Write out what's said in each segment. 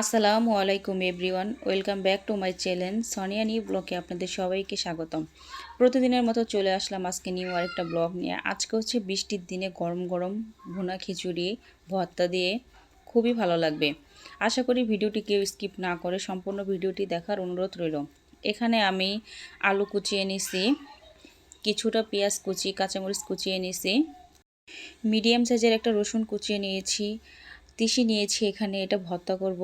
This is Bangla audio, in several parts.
আসসালামু আলাইকুম everyone, welcome back to my channel Sonia new ব্লগে আপনাদের সবাইকে স্বাগতম। প্রতিদিনের মতো চলে আসলাম আজকে নিউ আরেকটা ব্লগ নিয়ে। আজকে হচ্ছে বৃষ্টির দিনে গরম গরম ভুনা খিচুড়ি, ভর্তা দিয়ে খুবই ভালো লাগবে। আশা করি ভিডিওটি কেউ স্কিপ না করে সম্পূর্ণ ভিডিওটি দেখার অনুরোধ রইল। এখানে আমি আলু কুচিয়ে নিছি, কিছুটা পেঁয়াজ কুচি, কাঁচামরিচ কুচিয়ে নিছি, মিডিয়াম সাইজের একটা রসুন কুচিয়ে নিয়েছি তিসি নিয়েছি, এখানে এটা ভর্তা করব।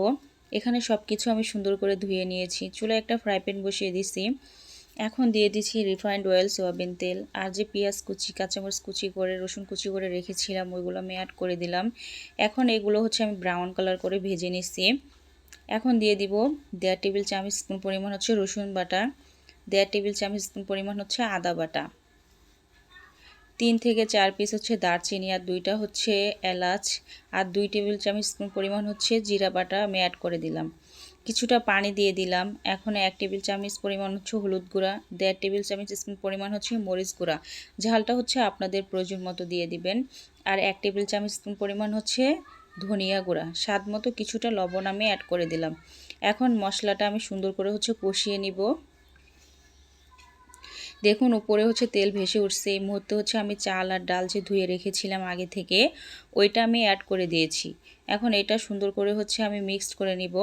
এখানে সব কিছু আমি সুন্দর করে ধুয়ে নিয়েছি। চুলে একটা ফ্রাই প্যান বসিয়ে দিছি। এখন দিয়ে দিচ্ছি রিফাইন্ড অয়েল সোয়াবিন তেল। আর যে পেঁয়াজ কুচি, কাঁচামরিচ কুচি করে, রসুন কুচি করে রেখেছিলাম, ওইগুলো আমি অ্যাড করে দিলাম। এখন এগুলো হচ্ছে আমি ব্রাউন কালার করে ভেজে নিচ্ছি এখন দিয়ে দিব দেড় টেবিল চামচ স্পুন পরিমাণ হচ্ছে রসুন বাটা। দেড় টেবিল চামচ স্পুন পরিমাণ হচ্ছে আদা বাটা। তিন থেকে চার পিস হচ্ছে দারচিনি আর দুইটা হচ্ছে এলাচ আর দুই টেবিল চামচ স্পুন পরিমাণ হচ্ছে জিরা বাটা আমি অ্যাড করে দিলাম। কিছুটা পানি দিয়ে দিলাম। এখন এক টেবিল চামচ পরিমাণ হচ্ছে হলুদ গুঁড়া, দেড় টেবিল চামচ স্পুন পরিমাণ হচ্ছে মরিচ গুঁড়া। ঝালটা হচ্ছে আপনাদের প্রয়োজন মতো দিয়ে দিবেন। আর এক টেবিল চামচ স্পুন পরিমাণ হচ্ছে ধনিয়া গুঁড়া। স্বাদ মতো কিছুটা লবণ আমি অ্যাড করে দিলাম। এখন মশলাটা আমি সুন্দর করে হচ্ছে কষিয়ে নিব। দেখুন, উপরে হচ্ছে তেল ভেসে উঠছে। এই মুহূর্তে হচ্ছে আমি চাল আর ডাল যে ধুয়ে রেখেছিলাম আগে থেকে, ওইটা আমি অ্যাড করে দিয়েছি। এখন এটা সুন্দর করে হচ্ছে আমি মিক্সড করে নিব।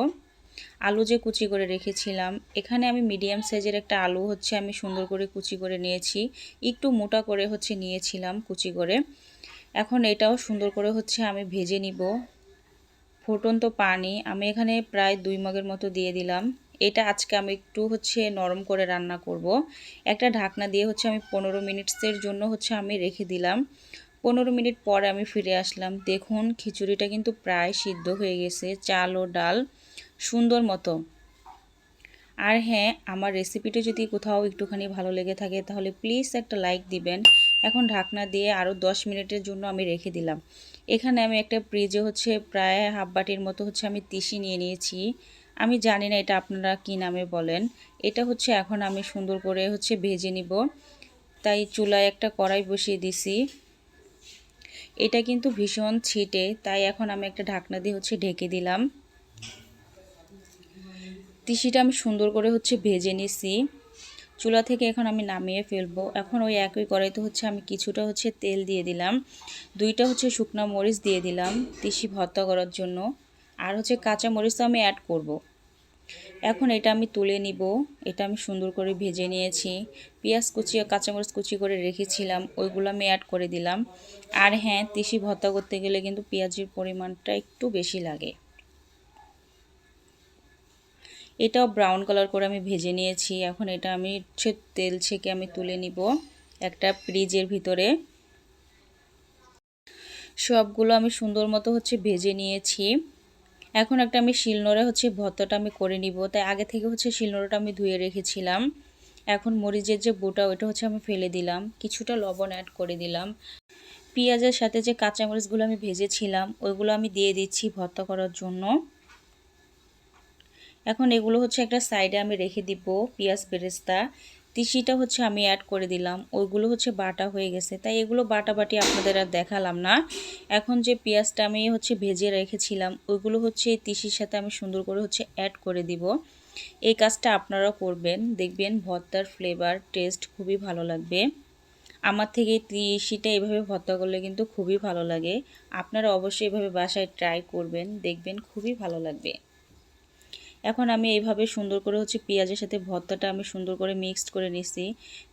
আলু যে কুচি করে রেখেছিলাম, এখানে আমি মিডিয়াম সাইজের একটা আলু হচ্ছে আমি সুন্দর করে কুচি করে নিয়েছি। একটু মোটা করে হচ্ছে নিয়েছিলাম কুচি করে। এখন এটাও সুন্দর করে হচ্ছে আমি ভেজে নিব। ফুটন্ত পানি, আমি এখানে প্রায় দুই মগের মতো দিয়ে দিলাম। এটা আজকে আমি একটু হচ্ছে নরম করে রান্না করব। একটা ঢাকনা দিয়ে হচ্ছে আমি পনেরো মিনিটসের জন্য হচ্ছে আমি রেখে দিলাম। পনেরো মিনিট পরে আমি ফিরে আসলাম। দেখুন, খিচুড়িটা কিন্তু প্রায় সিদ্ধ হয়ে গেছে, চাল ও ডাল সুন্দর মতো। আর হ্যাঁ আমার রেসিপিটা যদি কোথাও একটুখানি ভালো লেগে থাকে, তাহলে প্লিজ একটা লাইক দিবেন। এখন ঢাকনা দিয়ে আরও দশ মিনিটের জন্য আমি রেখে দিলাম। এখানে আমি একটা ফ্রিজে হচ্ছে প্রায় হাফ বাটির মতো হচ্ছে আমি তিসি নিয়ে নিয়েছি। আমি জানি না এটা আপনারা কি নামে বলেন। এটা হচ্ছে এখন আমি সুন্দর করে হচ্ছে ভেজে নিব। তাই চুলায় একটা কড়াই বসিয়ে দিছি। এটা কিন্তু ভীষণ ছিটে, তাই এখন আমি একটা ঢাকনা দিয়ে হচ্ছে ঢেকে দিলাম। তিসিটা আমি সুন্দর করে হচ্ছে ভেজে নিছি। চুলা থেকে এখন আমি নামিয়ে ফেলব। এখন ওই একই কড়াইতে হচ্ছে আমি কিছুটা হচ্ছে তেল দিয়ে দিলাম। দুইটা হচ্ছে শুকনো মরিচ দিয়ে দিলাম তিসি ভর্তা করার জন্য। আর হচ্ছে কাঁচা মরিচ আমি অ্যাড করব। এখন এটা আমি তুলে নিব। এটা আমি সুন্দর করে ভেজে নিয়েছি। পেঁয়াজ কুচি আর কাঁচামরিচ কুচি করে রেখেছিলাম, ওইগুলো আমি অ্যাড করে দিলাম। আর হ্যাঁ তিসি ভর্তা করতে গেলে কিন্তু পেঁয়াজের পরিমাণটা একটু বেশি লাগে। এটাও ব্রাউন কালার করে আমি ভেজে নিয়েছি। এখন এটা আমি হচ্ছে তেল ছেঁকে আমি তুলে নিব একটা ফ্রিজের ভিতরে। সবগুলো আমি সুন্দর মতো হচ্ছে ভেজে নিয়েছি। এখন একটা আমি শিলনোড়ে হচ্ছে ভর্তাটা আমি করে নিব। তাই আগে থেকে হচ্ছে শিলনোড়াটা আমি ধুয়ে রেখেছিলাম। এখন মরিচের যে বোটা, ওইটা হচ্ছে আমি ফেলে দিলাম। কিছুটা লবণ অ্যাড করে দিলাম। পেঁয়াজের সাথে যে কাঁচামরিচগুলো আমি ভেজেছিলাম, ওইগুলো আমি দিয়ে দিচ্ছি ভর্তা করার জন্য। এখন এগুলো হচ্ছে একটা সাইডে আমি রেখে দিব পেঁয়াজ বেরেস্তা। তিসিটা হচ্ছে আমি অ্যাড করে দিলাম, ওইগুলো হচ্ছে বাটা হয়ে গেছে। তাই এগুলো বাটা বাটি আপনাদের আর দেখালাম না। এখন যে পেঁয়াজটা আমি হচ্ছে ভেজে রেখেছিলাম, ওইগুলো হচ্ছে এই তিসির সাথে আমি সুন্দর করে হচ্ছে অ্যাড করে দিব। এই কাজটা আপনারাও করবেন, দেখবেন ভর্তার ফ্লেভার টেস্ট খুবই ভালো লাগবে। আমার থেকে তিসিটা এভাবে ভর্তা করলে কিন্তু খুবই ভালো লাগে। আপনারা অবশ্যই এভাবে বাসায় ট্রাই করবেন, দেখবেন খুবই ভালো লাগবে। এখন আমি এইভাবে সুন্দর করে হচ্ছে পেঁয়াজের সাথে ভর্তাটা আমি সুন্দর করে মিক্সড করে নিছি।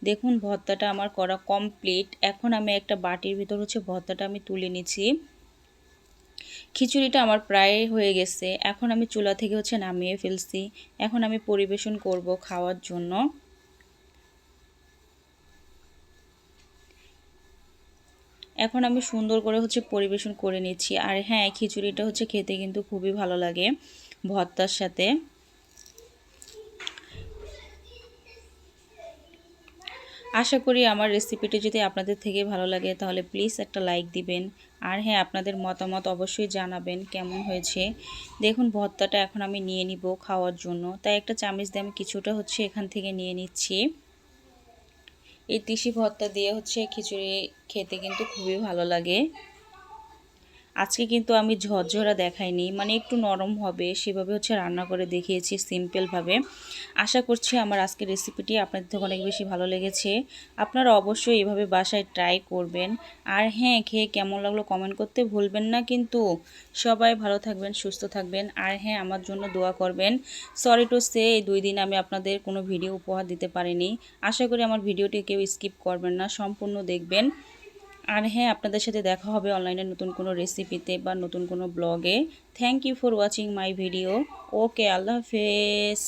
দেখুন, ভর্তাটা আমার করা কমপ্লিট এখন আমি একটা বাটির ভিতর হচ্ছে ভর্তাটা আমি তুলে নিচ্ছি খিচুড়িটা আমার প্রায় হয়ে গেছে। এখন আমি চুলা থেকে হচ্ছে নামিয়ে ফেলছি। এখন আমি পরিবেশন করব খাওয়ার জন্য। এখন আমি সুন্দর করে হচ্ছে পরিবেশন করে নিচ্ছি। আর হ্যাঁ খিচুড়িটা হচ্ছে খেতে কিন্তু খুবই ভালো লাগে। ভর্তার সাথে। আশা করি আমার রেসিপিটি যদি আপনাদের থেকে ভালো লাগে, তাহলে প্লিজ একটা লাইক দিবেন। আর হ্যাঁ আপনাদের মতামত অবশ্যই জানাবেন কেমন হয়েছে। দেখুন, ভর্তাটা এখন আমি নিয়ে নিব খাওয়ার জন্য। তাই একটা চামিচ দিয়ে আমি কিছুটা হচ্ছে এখান থেকে নিয়ে নিচ্ছি। এই তিসি ভর্তা দিয়ে হচ্ছে খিচুড়ি খেতে কিন্তু খুবই ভালো লাগে। আজকে কিন্তু আমি ঝরঝরা দেখাইনি মানে একটু নরম হবে, সেভাবে হচ্ছে রান্না করে দেখিয়েছি সিম্পলভাবে আশা করছি আমার আজকের রেসিপিটি আপনাদের থেকে অনেক বেশি ভালো লেগেছে। আপনারা অবশ্যই এভাবে বাসায় ট্রাই করবেন। আর হ্যাঁ খেয়ে কেমন লাগল কমেন্ট করতে ভুলবেন না কিন্তু। সবাই ভালো থাকবেন, সুস্থ থাকবেন। আর হ্যাঁ আমার জন্য দোয়া করবেন। সরি টু সে এই দুই দিন আমি আপনাদের কোনো ভিডিও উপহার দিতে পারিনি। আশা করি আমার ভিডিওটি কেউ স্কিপ করবেন না, সম্পূর্ণ দেখবেন। আর হ্যাঁ আপনাদের সাথে দেখা হবে অনলাইনে নতুন কোনো রেসিপিতে বা নতুন কোনো ব্লগে thank you for watching my video okay আল্লাহ হাফেজ।